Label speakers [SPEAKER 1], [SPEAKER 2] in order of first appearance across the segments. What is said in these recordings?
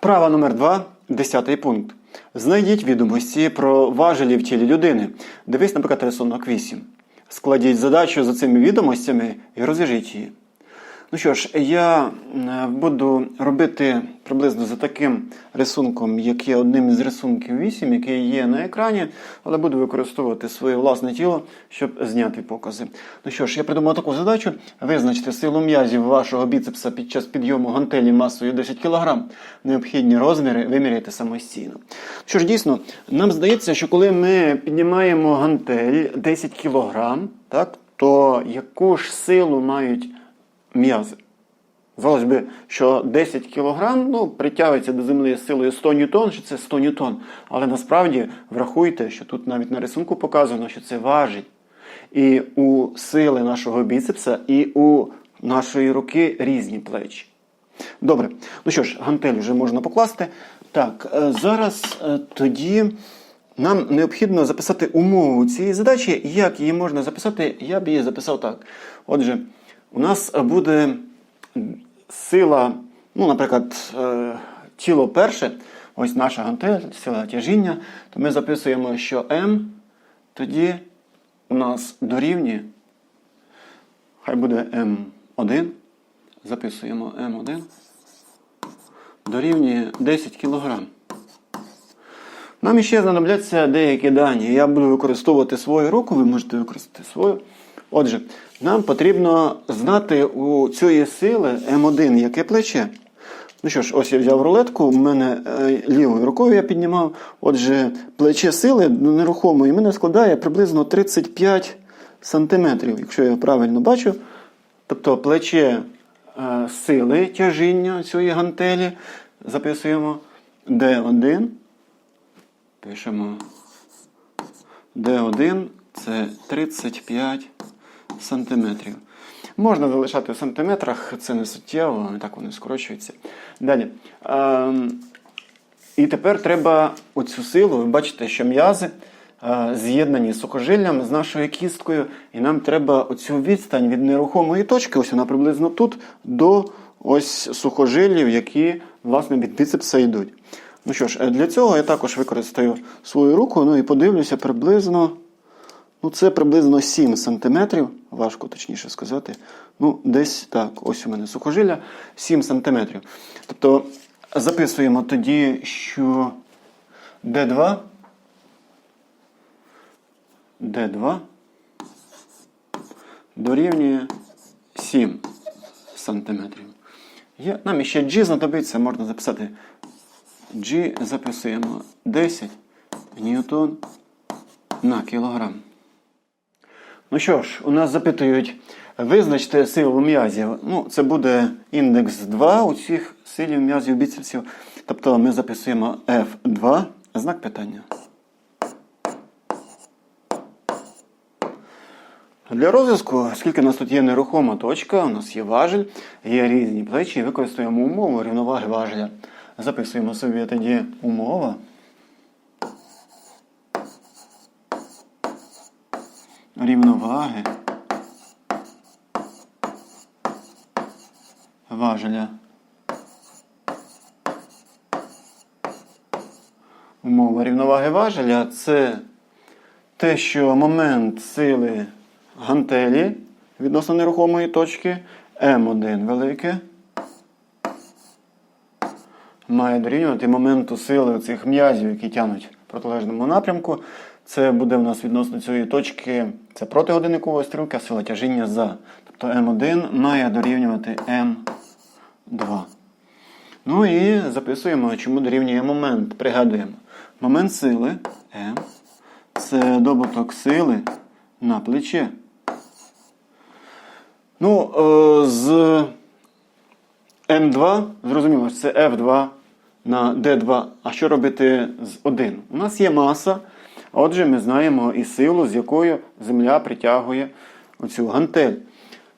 [SPEAKER 1] Вправа номер 2 10 пункт. Знайдіть відомості про важелі в тілі людини. Дивись, наприклад, рисунок 8. Складіть задачу за цими відомостями і розв'яжіть її. Ну що ж, я е, буду робити приблизно за таким рисунком, як є одним із рисунків 8, який є на екрані, але буду використовувати своє власне тіло, щоб зняти покази. Ну що ж, я придумав таку задачу: визначити силу м'язів вашого біцепса під час підйому гантелі масою 10 кг. Необхідні розміри виміряйте самостійно. Що ж, дійсно, нам здається, що коли ми піднімаємо гантель 10 кг, так, то яку ж силу мають м'язи. Здалось би, що 10 кг ну, притягується до землі з силою 100 ньютон, що це 100 ньютон. Але насправді врахуйте, що тут навіть на рисунку показано, що це важить. І у сили нашого біцепса, і у нашої руки різні плечі. Добре, ну що ж, гантель вже можна покласти. Так, е, зараз е, тоді нам необхідно записати умову цієї задачі. Як її можна записати, я б її записав так. Отже, у нас буде сила, ну, наприклад, е, тіло перше, ось наша гантель, сила тяжіння, то ми записуємо, що М тоді у нас дорівнює, хай буде М1, записуємо М1, дорівнює 10 кг. Нам іще знадобляться деякі дані. Я буду використовувати свою руку, ви можете використати свою. Отже, нам потрібно знати у цієї сили М1 яке плече. Ну що ж, ось я взяв рулетку, у мене е, лівою рукою я піднімав. Отже, плече сили ну, нерухомої мене складає приблизно 35 сантиметрів, якщо я правильно бачу. Тобто плече е, сили тяжіння цієї гантелі записуємо D1. Пишемо D1 це 35 сантиметрів. Можна залишати в сантиметрах, це не суттєво, так вони скорочуються. Далі. Ем, і тепер треба оцю силу, ви бачите, що м'язи е, з'єднані сухожиллям, з нашою кісткою, і нам треба оцю відстань від нерухомої точки, ось вона приблизно тут, до ось сухожиллів, які власне від біцепса йдуть. Ну що ж, е, для цього я також використаю свою руку, ну і подивлюся приблизно. Ну, це приблизно 7 см, важко точніше сказати. Ну, десь так, ось у мене сухожилля 7 см. Тобто записуємо тоді, що D2, D2 дорівнює 7 см. Є, нам ще G знадобиться, можна записати G записуємо 10 ньютон на кілограм. Ну що ж, у нас запитують, визначте силу м'язів. Ну, це буде індекс 2 у цих силів м'язів біцепсів. Тобто ми записуємо F2, знак питання. Для розв'язку, оскільки у нас тут є нерухома точка, у нас є важель, є різні плечі, використовуємо умову рівноваги важеля. Записуємо собі тоді умова. Рівноваги. Важеля. Умова рівноваги важеля це те, що момент сили гантелі відносно нерухомої точки М1 велике має дорівнювати моменту сили цих м'язів, які тянуть в протилежному напрямку. Це буде в нас відносно цієї точки, це проти годинникової стрілки, сила тяжіння за. Тобто М1 має дорівнювати М2. Ну і записуємо, чому дорівнює момент. Пригадуємо. Момент сили М. Це добуток сили на плече. Ну, е, з М2, зрозуміло, що це F2 на D2. А що робити з 1? У нас є маса. Отже, ми знаємо і силу, з якою Земля притягує оцю гантель.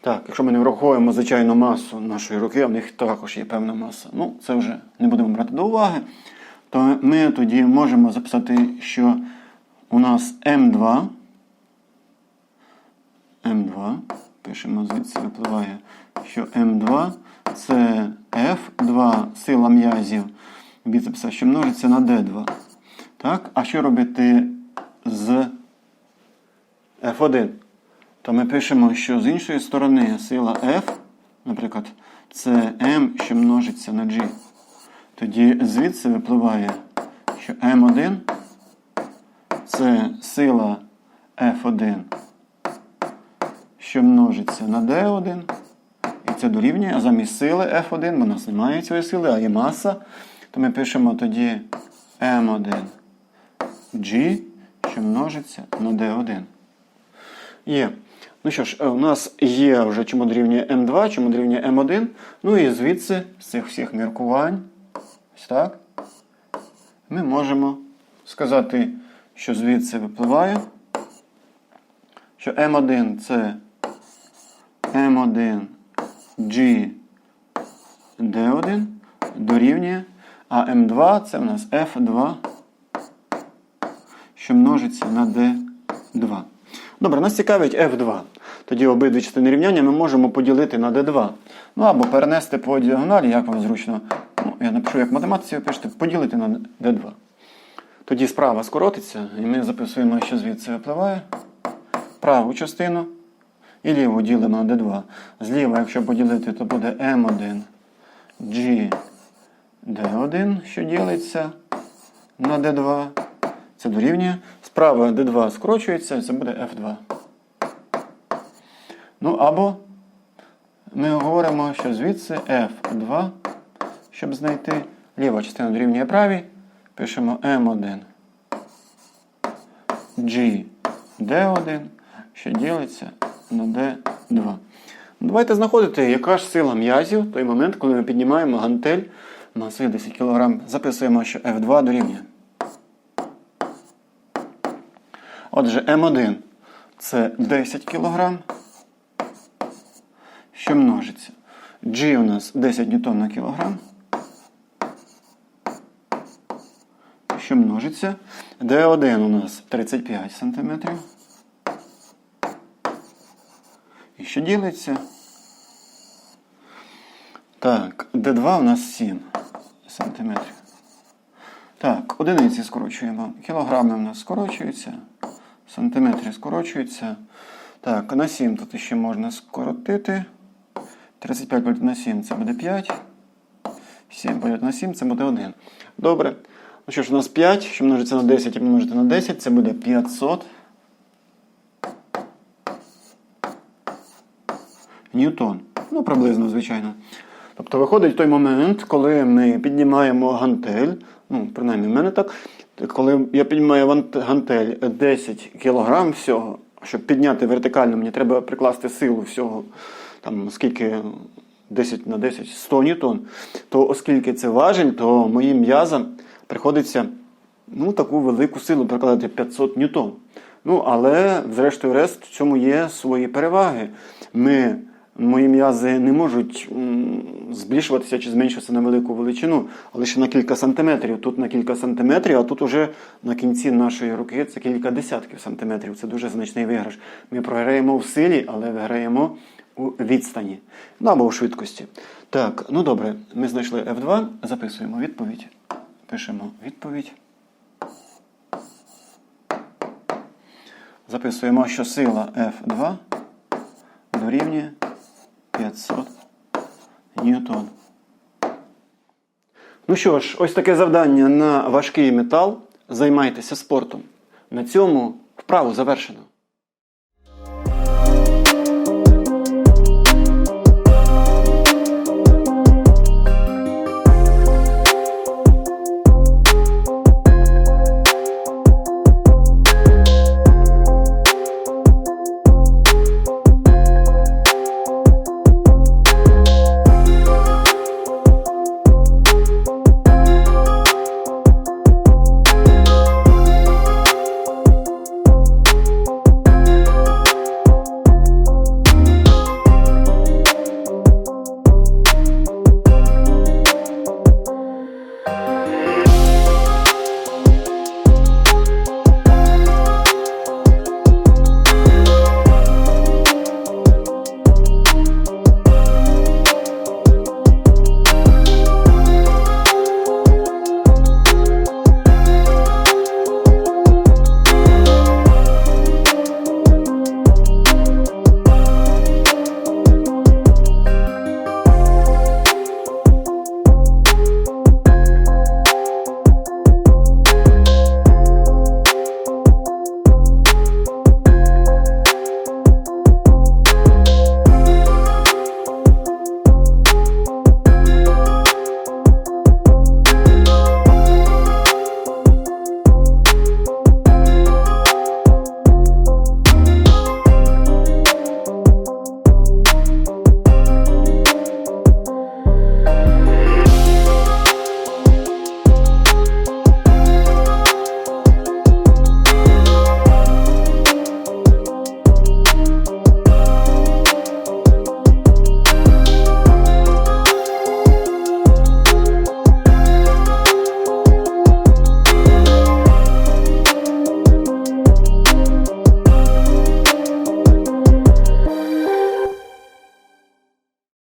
[SPEAKER 1] Так, якщо ми не враховуємо звичайну масу нашої руки, а в них також є певна маса. Ну, це вже не будемо брати до уваги. То ми тоді можемо записати, що у нас М2. М2. Пишемо, звідси випливає, що М2 це F2 сила м'язів біцепса, що множиться на D2. Так? А що робити з F1? То ми пишемо, що з іншої сторони сила F, наприклад, це M, що множиться на G. Тоді звідси випливає, що M1 це сила F1, що множиться на D1. І це дорівнює, а замість сили F1, бо у нас немає цієї сили, а є маса, то ми пишемо тоді M1 G, що множиться на D1. Є. Ну що ж, е, у нас є вже чому дорівнює М2, чому дорівнює М1. Ну і звідси, з цих всіх міркувань, ось так, ми можемо сказати, що звідси випливає, що М1 це М1 G D1 дорівнює, а М2 це у нас F2, що множиться на D2. Добре, нас цікавить F2. Тоді обидві частини рівняння ми можемо поділити на D2. Ну або перенести по діагоналі, як вам зручно. Ну, я напишу, як математиці ви пишете, поділити на D2. Тоді справа скоротиться, і ми записуємо, що звідси випливає праву частину і ліву ділимо на D2. Зліва, якщо поділити, то буде M1 G D1, що ділиться на D2. Це дорівнює. Справа D2 скорочується, це буде F2. Ну або ми говоримо, що звідси F2, щоб знайти ліва частина дорівнює правій, пишемо M1 G D1, що ділиться на D2. Ну, Давайте знаходити, яка ж сила м'язів той момент, коли ми піднімаємо гантель масою 10 кг. Записуємо, що F2 дорівнює. Отже, М1 це 10 кг, що множиться. G у нас 10 ньютон на кілограм. Що множиться. D1 у нас 35 см. І що ділиться? Так, D2 у нас 7 см. Так, одиниці скорочуємо. Кілограми у нас скорочуються. Сантиметри скорочуються. Так, на 7 тут ще можна скоротити. 35 поділити на 7 це буде 5. 7 поділити на 7 це буде 1. Добре. Ну що ж, у нас 5, що множиться на 10 і помножити на 10, це буде 500. Ньютон. Ну, приблизно, звичайно. Тобто виходить той момент, коли ми піднімаємо гантель, ну, принаймні в мене так, коли я піднімаю гантель 10 кг всього, щоб підняти вертикально, мені треба прикласти силу всього, там скільки 10 на 10, 100 ньютон, то оскільки це важень, то моїм м'язам приходиться ну, таку велику силу прикладати 500 ньютон. Ну, але, зрештою, решт, в цьому є свої переваги. Ми, мої м'язи не можуть збільшуватися чи зменшуватися на велику величину, а лише на кілька сантиметрів. Тут на кілька сантиметрів, а тут уже на кінці нашої руки це кілька десятків сантиметрів. Це дуже значний виграш. Ми програємо в силі, але виграємо у відстані. Ну або у швидкості. Так, ну добре, ми знайшли F2, записуємо відповідь. Пишемо відповідь. Записуємо, що сила F2 дорівнює 500 ньютон. Ну що ж, ось таке завдання на важкий метал. Займайтеся спортом. На цьому вправу завершено.